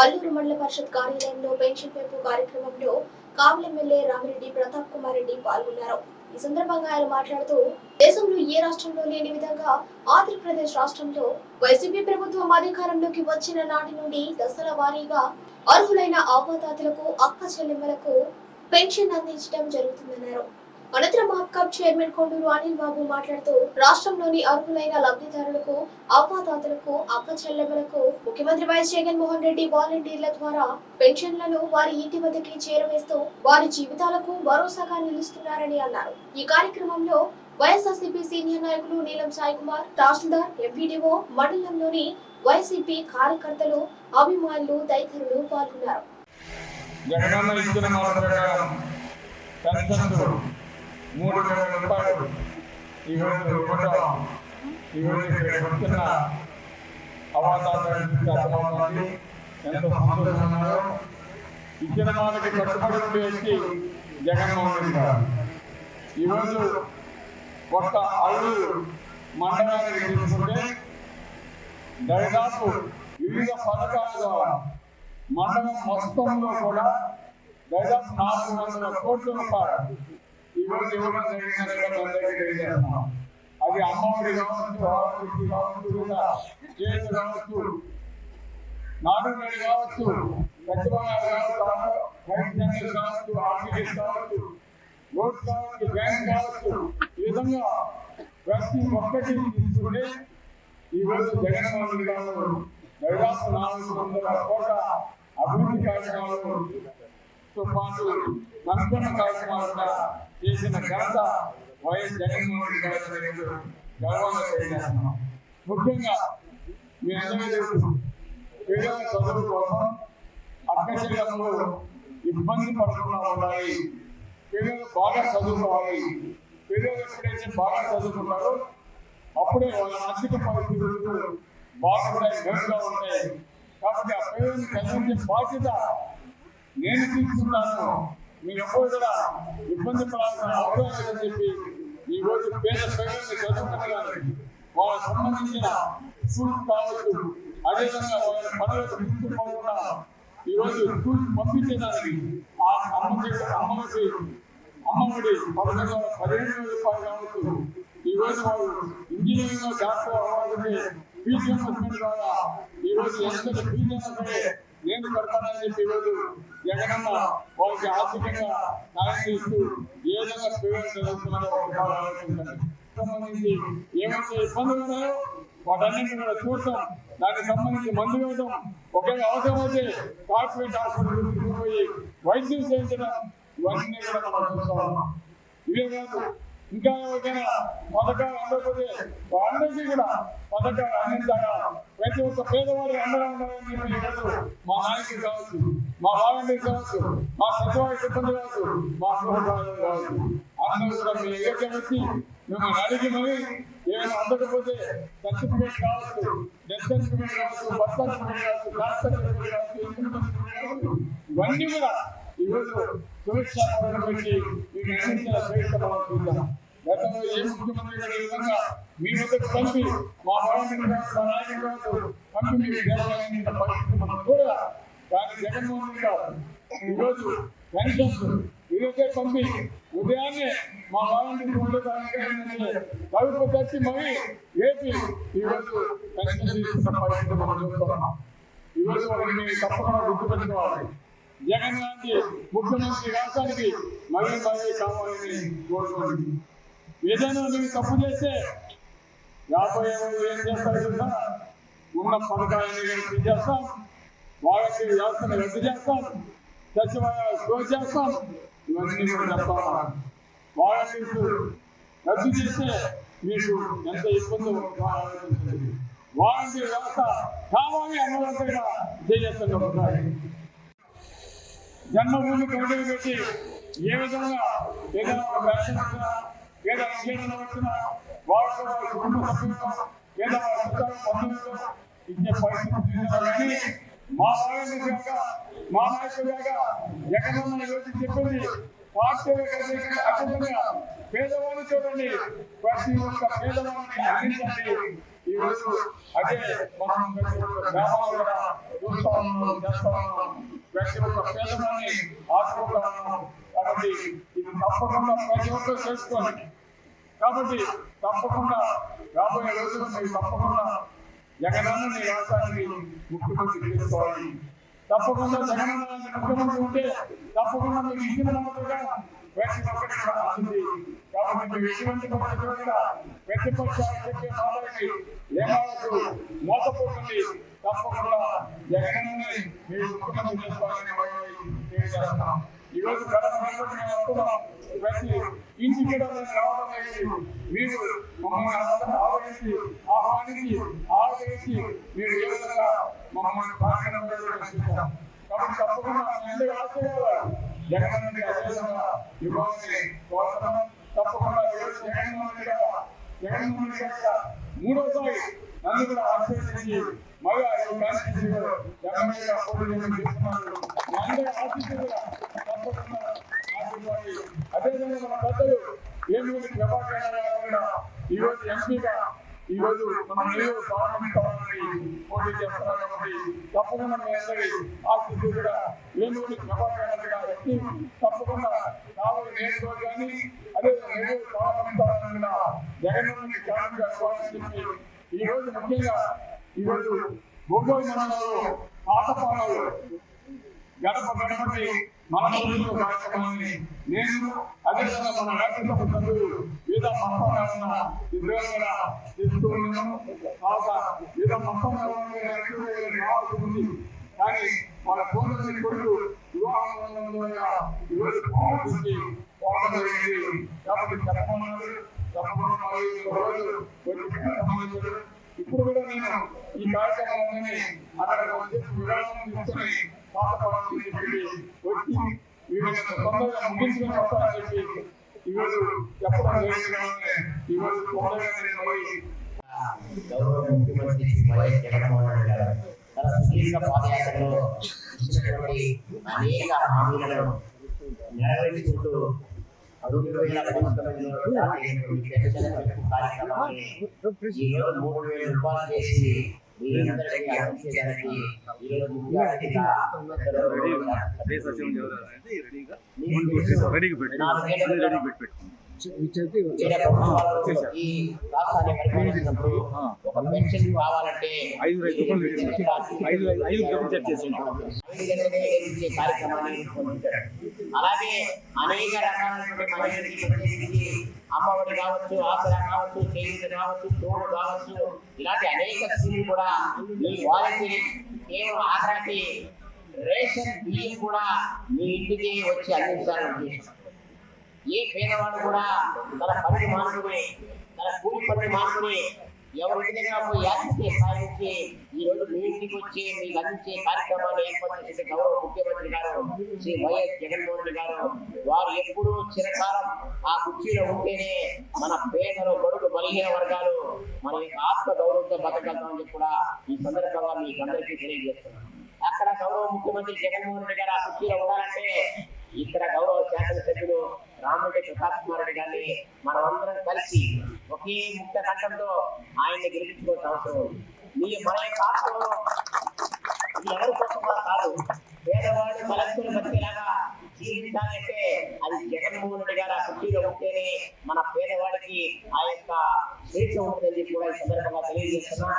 అల్లూరు మండల పరిషత్ కార్యాలయంలో పెన్షన్ పెంపు కార్యక్రమంలో కావలి ఎమ్మెల్యే రామిరెడ్డి ప్రతాప్ కుమార్ రెడ్డి పాల్గొన్నారు. ఈ సందర్భంగా ఆయన మాట్లాడుతూ దేశంలో ఏ రాష్ట్రంలో లేని విధంగా ఆంధ్రప్రదేశ్ రాష్ట్రంలో వైసీపీ ప్రభుత్వం అధికారంలోకి వచ్చిన నాటి నుండి దశల వారీగా అర్హులైన అవ్వదాతలకు అక్క చెల్లెమ్మలకు పెన్షన్ అందించడం జరుగుతుందన్నారు. అనంతరం ఆప్కాబ్ చైర్మన్ కొండూరు అనిల్ బాబు మాట్లాడుతూ రాష్ట్రంలోని అర్హులైన లబ్ధిదారులకు అవ్వాదాతలకు అక్క చెల్లెమ్మలకు ముఖ్యమంత్రి వైఎస్ జగన్మోహన్ రెడ్డి వాలంటీర్ల ద్వారా పెన్షన్లను వారి ఇంటి వద్దకి చేరవేస్తూ వారి జీవితాలకు భరోసాగా నిలుస్తున్నారని అన్నారు. ఈ కార్యక్రమంలో వైఎస్ఆర్సీపీ సీనియర్ నాయకులు నీలం సాయి కుమార్ తహసీల్దార్ ఎంపీడీఓ మండలంలోని వైసీపీ కార్యకర్తలు అభిమానులు తదితరులు పాల్గొన్నారు. మూడు వేల రూపాయలు ఈరోజు ఇవ్వడం ఈరోజు ఇక్కడ వస్తున్న అవాతావరణానికి అర్థమవుతుంది ఎంతో సంతోషంగా ఇచ్చిన వాళ్ళకి కట్టుబడి ఉండే వ్యక్తి జగన్మోహన్ రెడ్డి గారు ఈరోజు ఒక్క అల్లు మండలానికి తీసుకుంటే దరిదాపు వివిధ పథకాల ద్వారా మండలం మొత్తంలో కూడా దరిదాపు నాలుగు వందల కోట్ల రూపాయలు ఈరోజు ఇవ్వడం జరిగిందని అది అమ్మఒడి కావచ్చు ఆరోగ్యశ్రీ కావచ్చు లేదా చేతి కావచ్చు నాడుమేడి కావచ్చు సచివాలయాలు కావచ్చు హెల్త్ కావచ్చు ఆర్టీసీ కావచ్చు రోడ్ కావచ్చు బ్యాంక్ కావచ్చు ఈ విధంగా ప్రతి ఒక్కటి తీసుకుంటే ఈరోజు జగన్మోహన్ గారు దాదాపు నాలుగు వందల కోట్ల అభివృద్ధి కార్యక్రమాలతో పాటు సంక్షేమ కార్యక్రమాలు కూడా చేసిన ఘనత వైఎస్ జగన్మోహన్ రెడ్డి గారు గర్వంగా తెలియజేస్తున్నాం. ముఖ్యంగా మీ అందరికీ తెలుసు పిల్లల చదువు కోసం అక్కచెల్లెమ్మలు ఇబ్బంది పడకుండా ఉండాలి పిల్లలు బాగా చదువుకోవాలి. పిల్లలు ఎప్పుడైతే బాగా చదువుకుంటారో అప్పుడే వాళ్ళ ఆర్థిక పరిస్థితులు బాగుంటాయి మెరుగ్గా ఉంటాయి. కాబట్టి ఆ పిల్లల్ని చదివించే బాధ్యత నేను తీసుకున్నాను మీ ఎప్పుడు కూడా ఇబ్బంది పడాల్సిన అవసరం లేదని చెప్పి ఈ రోజు పేద పిల్లల్ని చదువుకునేదానికి వాళ్ళకు సంబంధించిన స్కూల్ కావచ్చు అదేవిధంగా వాళ్ళ పనులకు తీసుకుపోకుండా ఈ రోజు స్కూల్ పంపించేదానికి ఆ అమ్మ దగ్గర అమ్మకి అమ్మఒడి పథకంలో పదిహేను వేల రూపాయలు కావచ్చు. ఈరోజు వాళ్ళు ఇంజనీరింగ్ డాక్టర్ అవ్వాలంటే ఫీజు ద్వారా ఈరోజు ఎంత ఫీజు అయినా నేను పెడతానని చెప్పి ఈ రోజు జగనన్న వాళ్ళకి ఆర్థికంగా సాయం చేస్తూ ఏ విధంగా పిల్లలు చదువుతున్నారో సంబంధించి ఏమైతే ఇబ్బందులు ఉన్నాయో వాటన్నింటినీ కూడా చూడటం దానికి సంబంధించి మందు వేయడం ఒకవేళ అవసరమైతే కార్పొరేట్ హాస్పిటల్ తీసుకుపోయి వైద్యం చేయించడం ఇవన్నీ కూడా మనం చూస్తాం. ఇవే కాదు ఇంకా ఎవరికైనా పథకాలు అందకపోతే వాళ్ళందరికీ కూడా పథకాలు అందించాలా? ప్రతి ఒక్క పేదవాడు అండగా ఉండాలని చెప్పి ఈరోజు మా నాయకులు కావచ్చు మా వాలంటీర్ కావచ్చు మా సచివాలయ సిబ్బంది కావచ్చు మా సహకారులు కావచ్చు. అందరూ కూడా మీ దగ్గరికి వచ్చి మిమ్మల్ని అడిగి మరి ఏమైనా అందకపోతే సర్టిఫికేట్ కావచ్చు డెత్ సర్టిఫికేట్ కావచ్చు బర్త్ సర్టిఫికేట్ కావచ్చు క్లాస్ సర్టిఫికేట్ కావచ్చు ఇవన్నీ కూడా ఈరోజు సురక్ష పెట్టి మీకు అందించిన మనం చూద్దాం గతంలో ఏ ముఖ్యమంత్రి ఈ విధంగా మీ వద్దకు పంపి మా వాలంటీర్ గారు, పంపి మీకు దేవాలయాన్ని పరిస్థితి మనం చూడగా కానీ జగన్మోహన్ రెడ్డి ఈరోజు పెన్షన్స్ పంపి ఉదయాన్నే మా వాలంటీర్ ఉండడానికి కలుపు తెచ్చి మరి ఏపీ ఈరోజు పెన్షన్ తీసుకున్న పరిస్థితి మనం చూస్తున్నాం. ఈరోజు ఒకటి తప్పకుండా గుర్తుపెట్టుకోవాలి. జగన్ గాంధీ ముఖ్యమంత్రి రాష్ట్రానికి మళ్ళీ మళ్ళీ కావాలని కోరుకోండి. ఏదైనా మీరు తప్పు చేస్తే యాభై మంది ఏం చేస్తారు తెలుసా ఉన్న పథకాలని రద్దు చేస్తాం. వాళ్ళకి వ్యవస్థను రద్దు చేస్తాం. సచివాలయాలు క్లోజ్ చేస్తాం. ఇవన్నీ కూడా చెప్తాం వాలంటీర్స్ రద్దు చేస్తే మీకు ఎంత ఇబ్బంది ఆలోచించండి. వాలంటీర్ వ్యవస్థ కావాలి అన్నదంతగా చేసేస్తాం ఒకసారి జన్మభూమి కమిటీ పెట్టి ఏ విధంగా ఏదైనా ఒక ఏదైనా ఇంకేదైనా వచ్చినా వాళ్ళతో కుటుంబ సభ్యులతో ఏదైనా బంధువులతో ఇచ్చే పరిస్థితి మా మా జగనన్న చెప్పింది పార్టీలకు అతీతంగా పేదవాళ్ళు చూడండి ప్రతి ఒక్క పేదవాళ్ళని అందించండి ఈ రోజు అదే మనం చూస్తా ఉన్నాం చేస్తా ఉన్నాం. ప్రతి ఒక్క పేదవాడిని ఆదుకుంటా కాబట్టి ఇది తప్పకుండా ప్రతి ఒక్కరు చేసుకోండి కాబట్టి తప్పకుండా రాబోయే రోజుల్లో మీరు తప్పకుండా జగనన్న మీ రాష్ట్రానికి ముఖ్యమంత్రి చేసుకోవాలి. తప్పకుండా జగనన్న ముఖ్యమంత్రి ఉంటే తప్పకుండా మీకు ఇచ్చిన ప్రతి ఒక్కరికి అందుతుంది కాబట్టి మీరు ఎటువంటి ప్రతిపక్షాలు చెప్పే మాటలకి ఏమావద్దు మోసపోతుంది తప్పకుండా జగనన్నని మీరు ముఖ్యమంత్రి చేసుకోవాలని మనం తెలియజేస్తున్నాం ఈ వస్తున్నాం ప్రతి ఇంటి కూడా రావడం అనేది మీరు మమ్మల్ని అందరూ ఆదరించి ఆహ్వానించి ఆదరించి మీరు ఏ విధంగా మమ్మల్ని కాబట్టి తప్పకుండా ఆశీర్వాదాలు జగన్ ఇవ్వాలని కోరుతున్నాం తప్పకుండా జగన్మోహన్ రెడ్డి జగన్మోహన్ రెడ్డి గారు మూడోసారి నన్ను కూడా ఆశీర్వదించి మళ్ళా ఈ కాన్స్టిట్యూన్సీ పోటీ చేయమని అందరి ఆశీస్సులు కూడా తప్పకుండా ఆశీర్వాది అదేవిధంగా మన పెద్దలు ఏనుగుడి ప్రభాకర్ కూడా ఈ ఎంపీగా ఈ రోజు మన పార్లమెంట్ పోటీ చేస్తున్నారు కాబట్టి తప్పకుండా మీ అందరి ఆశీస్సు కూడా ఏనుగుడి ప్రభాకర్ గారు తప్పకుండా నియోజకవర్గాన్ని అదే నెల్లూరు జగన్మోహన్ స్వాగతించి ఈ రోజు ముఖ్యంగా ఈ రోజు బొగ్గోలు మండలంలో పాతపాలలో గడప గడపటి మన ప్రభుత్వ కార్యక్రమాన్ని నేను అదేవిధంగా మన రాజ్యసభ సభ్యులు వివిధ మహత్వమైన ఇద్దరు కూడా చేస్తూ ఉన్నాను వివిధ మహత్వమైన రావాల్సి కానీ వాళ్ళ సోదరుని కొడుకు వివాహం ఈరోజు ఇప్పుడు కూడా నేను ఈ కార్యక్రమాన్ని అక్కడ విరాళం పాత వచ్చి తొందరగా వస్తానని చెప్పి ఈరోజు చెప్పడం జరిగింది ఈరోజు తొందరగా నేను పోయి గౌరవ ముఖ్యమంత్రి వైఎస్ జగన్మోహన్ రెడ్డి గారు తన సుదీర్ఘ పాదయాత్రలో ఇచ్చినటువంటి అనేక హామీలను నెరవేర్చుకుంటూ రెండు వేల పంతొమ్మిదిలో స్టార్ట్ అయినటువంటి మూడు వేల రూపాయలు చేసి మీరందరికీ అందించేదానికి ఈ ముఖ్య అతిథిగా అదే ఈ రాష్ట్రాన్ని పరిపాలించినప్పుడు ఒక పెన్షన్ కావాలంటే ఐదు ఐదు ఐదు ఇచ్చే కార్యక్రమాన్ని అలాగే అనేక రకాలైనటువంటి మహిళలకి అమ్మఒడి కావచ్చు ఆసరా కావచ్చు చేయూత కావచ్చు తోడు కావచ్చు ఇలాంటి అనేక స్కీములు కూడా మీ వాలంటీర్ కేవలం ఆఖరాకి రేషన్ బియ్యం కూడా మీ ఇంటికి వచ్చి అందించాలని ఉద్దేశం ఏ పేదవాడు కూడా తన పని మానుకుని తన కూలి పని మానుకుని ఎవరి ఇంటి దగ్గర పోయి యాచించే స్థాయి ఈ రోజు మీ ఇంటికి వచ్చి మీకు అందించే కార్యక్రమాన్ని ఏర్పాటు చేసే గౌరవ ముఖ్యమంత్రి గారు శ్రీ వైఎస్ జగన్మోహన్ రెడ్డి గారు వారు ఎప్పుడూ చిరకాలం ఆ కుర్చీలో ఉంటేనే మన పేదలు బడుగు బలహీన వర్గాలు మన యొక్క ఆత్మ గౌరవంతో బతకగలుగుతామని చెప్పి కూడా ఈ సందర్భంగా మీకు అందరికీ తెలియజేస్తున్నాను. అక్కడ గౌరవ ముఖ్యమంత్రి జగన్మోహన్ రెడ్డి గారు ఆ కుర్చీలో ఉండాలంటే ఇక్కడ గౌరవ శాసనసభ్యులు రాముడి కృతాత్మరుడు కుమార్ మనమందరం కలిసి ఒకే ముక్త కంఠంతో ఆయన్ని గెలిపించుకోవాల్సిన అవసరం ఉంది. మీ మన యొక్క ఆత్మలో ఇది ఎవరి కోసం కూడా కాదు పేదవాడు బలస్తులు బతికేలాగా జీవించాలంటే అది జగన్మోహనుడి గారు ఆ కుర్చీలో ఉంటేనే మన పేదవాడికి ఆ యొక్క స్వేచ్ఛ ఉంటుందని కూడా ఈ సందర్భంగా తెలియజేస్తున్నా.